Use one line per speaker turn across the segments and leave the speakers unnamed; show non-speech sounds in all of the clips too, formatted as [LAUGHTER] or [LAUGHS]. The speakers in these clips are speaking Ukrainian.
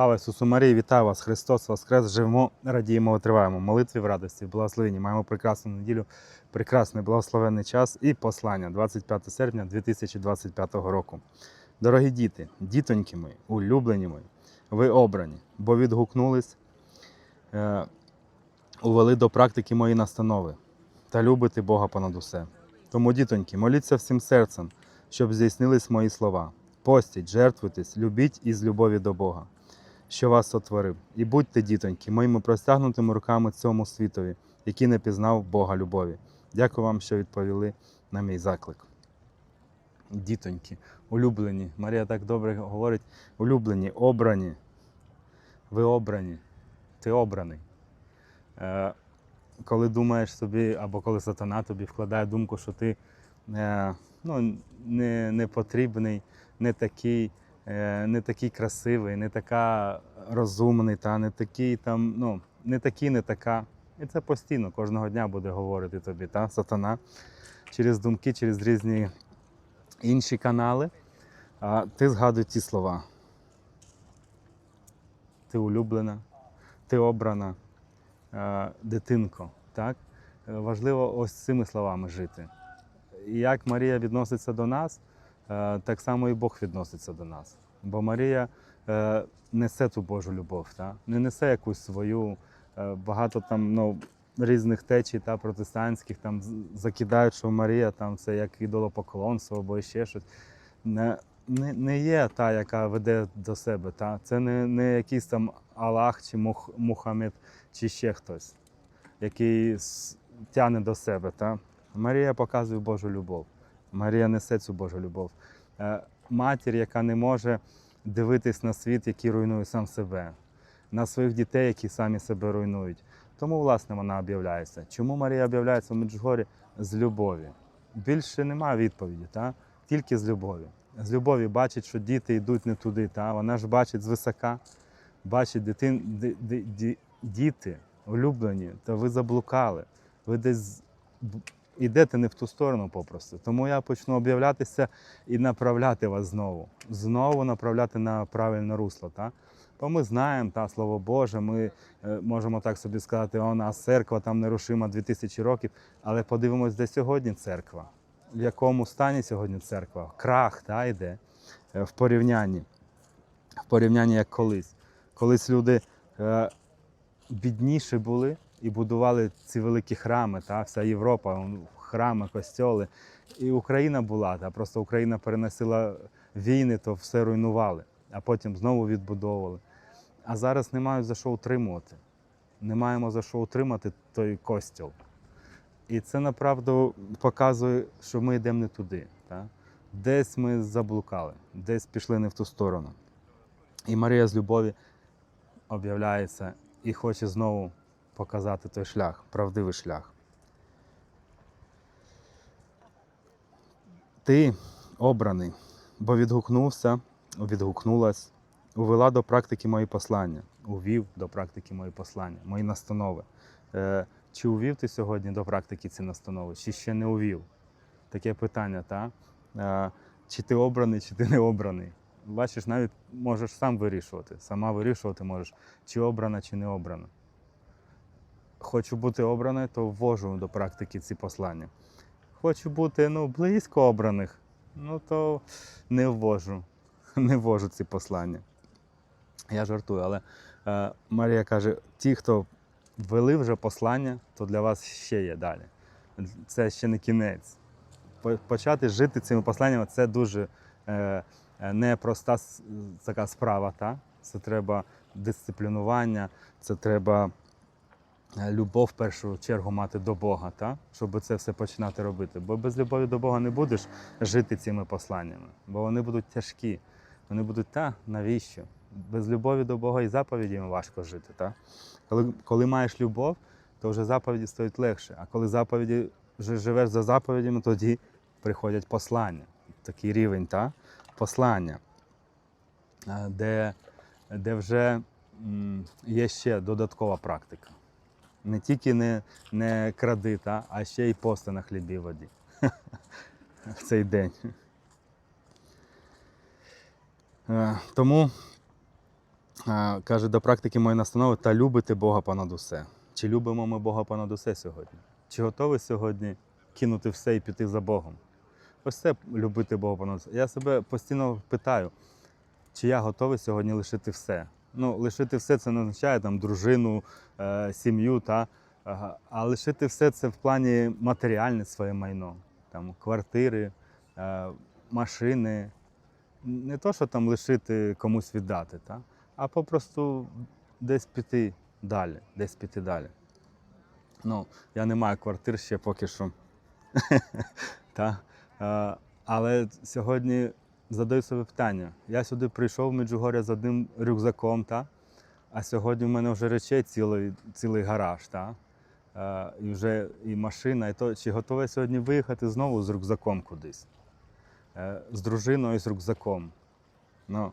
Слава Ісусу Марії, вітаю вас! Христос Воскрес! Живемо, радіємо, триваємо. Молитві в радості, в благословенні. Маємо прекрасну неділю, прекрасний благословенний час і послання 25 серпня 2025 року. Дорогі діти, дітоньки мої, улюблені мої, ви обрані, бо відгукнулись, е, увели до практики мої настанови та любите Бога понад усе. Тому, дітоньки, моліться всім серцем, щоб здійснились мої слова. Постіть, жертвуйтесь, любіть із любові до Бога, що вас сотворив. І будьте, дітоньки, моїми простягнутими руками цьому світові, який не пізнав Бога любові. Дякую вам, що відповіли на мій заклик. Дітоньки, улюблені. Марія так добре говорить: улюблені, обрані. Ви обрані, ти обраний. Е, коли думаєш собі, або коли сатана тобі вкладає думку, що ти е, ну, не, не потрібний, не такий, не такий красивий, не така розумний, та не такий там, ну, не такий, не така. І це постійно кожного дня буде говорити тобі, та, сатана, через думки, через різні інші канали. А ти згадуй ті слова. Ти улюблена, ти обрана, е, дитинко. Так? Е, Важливо ось цими словами жити. І Як Марія відноситься до нас, е, так само і Бог відноситься до нас. Бо Марія е, несе ту Божу любов, та? не несе якусь свою, е, багато там ну, різних течій та, протестантських там закидають, що Марія там це як ідолопоклонство або ще щось. Не, не, не є та, яка веде до себе. Та? Це не, не якийсь там Аллах чи Мух, Мухаммед чи ще хтось, який тягне до себе. Та? Марія показує Божу любов. Марія несе цю Божу любов. Е, Матір, яка не може дивитись на світ, який руйнує сам себе, на своїх дітей, які самі себе руйнують. Тому, власне, вона об'являється. Чому Марія об'являється в Меджгорі? З любові. Більше немає відповіді, та? тільки з любові. З любові бачить, що діти йдуть не туди. Та? Вона ж бачить звисока, бачить дитин, ди- ди- ді- діти улюблені, та ви заблукали. Ви десь йдете не в ту сторону попросту. Тому я почну об'являтися і направляти вас знову. Знову направляти на правильне русло. Та? Бо ми знаємо, та слово Боже, ми е, можемо так собі сказати, у нас церква там нерушима 2000 років. Але подивимось, де сьогодні церква, в якому стані сьогодні церква. Крах та, йде е, в порівнянні. В порівнянні як колись. Колись люди е, бідніші були і будували ці великі храми, та, вся Європа, храми, костьоли. І Україна була, та, просто Україна переносила війни, то все руйнували, а потім знову відбудовували. А зараз не мають за що утримувати. Не маємо за що утримати той костіл. І це направду показує, що ми йдемо не туди. Та? Десь ми заблукали, десь пішли не в ту сторону. І Марія з любові об'являється і хоче знову показати той шлях, правдивий шлях. Ти обраний, бо відгукнувся, відгукнулась, увела до практики мої послання, увів до практики мої послання, мої настанови. Е, чи увів ти сьогодні до практики ці настанови, чи ще не увів? Таке питання, та? Е, чи ти обраний, чи ти не обраний? Бачиш, навіть можеш сам вирішувати, сама вирішувати можеш, чи обрана, чи не обрана. Хочу бути обраною, то ввожу до практики ці послання. Хочу бути ну, близько обраних, ну то не ввожу, [LAUGHS] не ввожу ці послання. Я жартую, але е, Марія каже: ті, хто ввели вже послання, то для вас ще є далі. Це ще не кінець. Почати жити цими посланнями це дуже е, е, непроста така справа. Та? Це треба дисциплінування, це треба любов в першу чергу мати до Бога, та? щоб це все починати робити. Бо без любові до Бога не будеш жити цими посланнями, бо вони будуть тяжкі. Вони будуть, та навіщо? Без любові до Бога і заповідями важко жити. Та? Коли, коли маєш любов, то вже заповіді стають легше. А коли заповіді вже живеш за заповідями, тоді приходять послання. Такий рівень, та? послання, е, де, де вже є ще додаткова практика. Не тільки не, не кради, а ще й пости на хлібі воді [LAUGHS] в цей день. Е, Тому е, каже, до практики моєї настанови та любити Бога понад усе. Чи любимо ми Бога понад усе сьогодні? Чи готові сьогодні кинути все і піти за Богом? Ось це любити Бога понад усе. Я себе постійно питаю, чи я готовий сьогодні лишити все. Ну, лишити все це не означає там дружину, е, сім'ю, та, а лишити все це в плані матеріальне своє майно, там, квартири, е, машини. Не то, що там лишити комусь віддати, та, а попросту десь піти далі, десь піти далі. Ну, я не маю квартир ще поки що. [LAUGHS] Та? Е, Але сьогодні задаю собі питання. Я сюди прийшов в Меджугоря з одним рюкзаком, та? а сьогодні в мене вже речей цілий, цілий гараж. Та? Е, І вже і машина, і то, чи готовий сьогодні виїхати знову з рюкзаком кудись? Е, З дружиною з рюкзаком. Ну,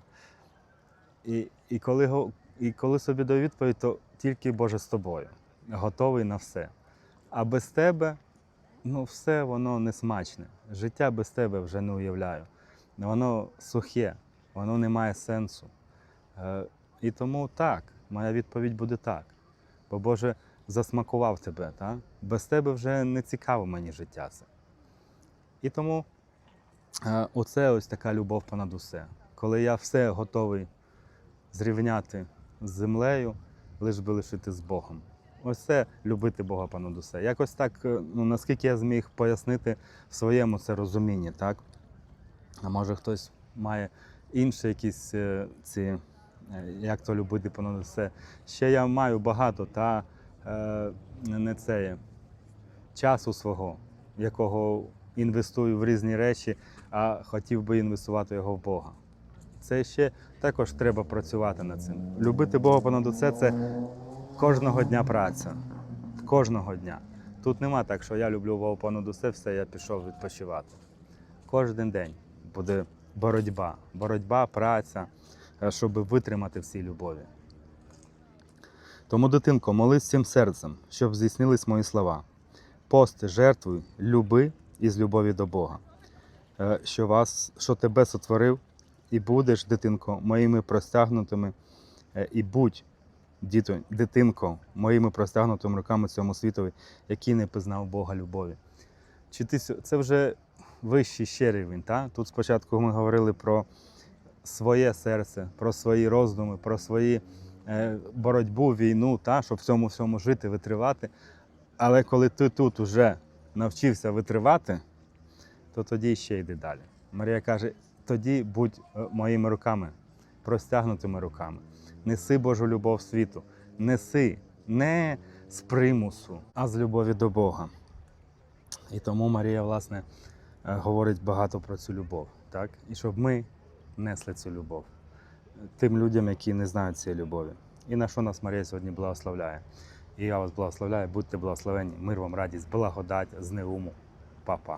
і, і, коли, і коли собі даю відповідь, то тільки Боже з тобою. Готовий на все. А без тебе, ну, все воно не смачне. Життя без тебе вже не уявляю. Воно сухе, воно не має сенсу. Е, і тому так, моя відповідь буде так. Бо Боже засмакував тебе. Так? Без тебе вже не цікаво мені життя це. І тому е, оце ось така любов понад усе. Коли я все готовий зрівняти з землею, лиш би лишити з Богом. Ось це любити Бога понад усе. Якось так, е, ну, наскільки я зміг пояснити в своєму це розумінні, так? А може хтось має інші якісь е, ці, е, як то любити понад усе. Ще я маю багато та е, не це часу свого, якого інвестую в різні речі, а хотів би інвестувати його в Бога. Це ще також треба працювати над цим. Любити Бога понад усе це кожного дня праця. Кожного дня. Тут нема так, що я люблю Бога понад усе, все, я пішов відпочивати. Кожен день буде боротьба. Боротьба, праця, е, щоб витримати всі любові. Тому, дитинко, молись всім серцем, щоб здійснились мої слова. Пости, жертвуй, люби із любові до Бога, Е, що, вас, що тебе сотворив, і будеш, дитинко, моїми простягнутими, е, і будь, діто, дитинко, моїми простягнутими руками цьому світові, який не пізнав Бога любові. Чи ти, це вже вищий ще рівень. Та? Тут спочатку ми говорили про своє серце, про свої роздуми, про свої е, боротьбу, війну, та? щоб в цьому всьому жити, витривати. Але коли ти тут уже навчився витривати, то тоді ще йди далі. Марія каже: тоді будь е, моїми руками, простягнутими руками. Неси Божу любов світу. Неси не з примусу, а з любові до Бога. І тому Марія, власне, говорить багато про цю любов, так? І щоб ми несли цю любов тим людям, які не знають цієї любові. І на що нас Марія сьогодні благословляє. І я вас благословляю, будьте благословені, мир вам, радість, благодать з неуму. Па-па.